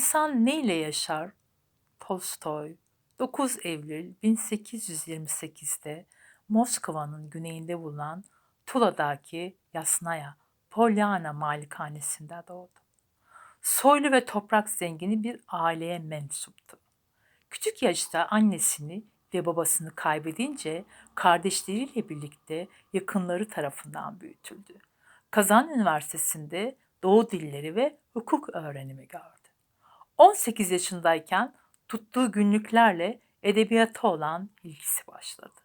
İnsan ne ile yaşar? Tolstoy 9 Eylül 1828'de Moskova'nın güneyinde bulunan Tula'daki Yasnaya Polyana malikanesinde doğdu. Soylu ve toprak zengini bir aileye mensuptu. Küçük yaşta annesini ve babasını kaybedince kardeşleriyle birlikte yakınları tarafından büyütüldü. Kazan Üniversitesi'nde Doğu Dilleri ve Hukuk öğrenimi gördü. 18 yaşındayken tuttuğu günlüklerle edebiyata olan ilgisi başladı.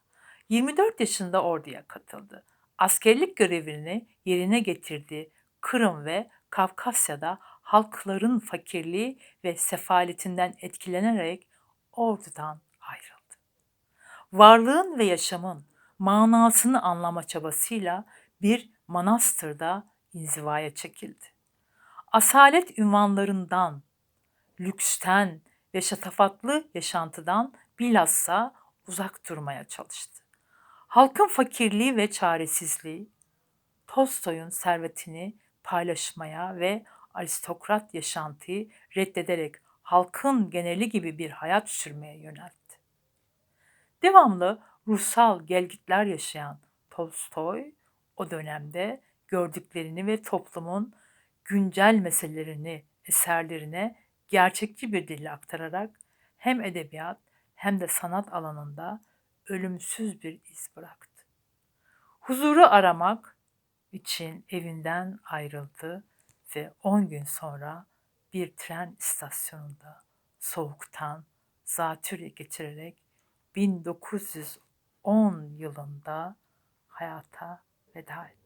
24 yaşında orduya katıldı. Askerlik görevini yerine getirdi. Kırım ve Kafkasya'da halkların fakirliği ve sefaletinden etkilenerek ordudan ayrıldı. Varlığın ve yaşamın manasını anlama çabasıyla bir manastırda inzivaya çekildi. Asalet ünvanlarından, lüksten ve şatafatlı yaşantıdan bilhassa uzak durmaya çalıştı. Halkın fakirliği ve çaresizliği, Tolstoy'un servetini paylaşmaya ve aristokrat yaşantıyı reddederek halkın geneli gibi bir hayat sürmeye yöneltti. Devamlı ruhsal gelgitler yaşayan Tolstoy o dönemde gördüklerini ve toplumun güncel meselelerini eserlerine gerçekçi bir dille aktararak hem edebiyat hem de sanat alanında ölümsüz bir iz bıraktı. Huzuru aramak için evinden ayrıldı ve 10 gün sonra bir tren istasyonunda soğuktan zatürre geçirerek 1910 yılında hayata veda etti.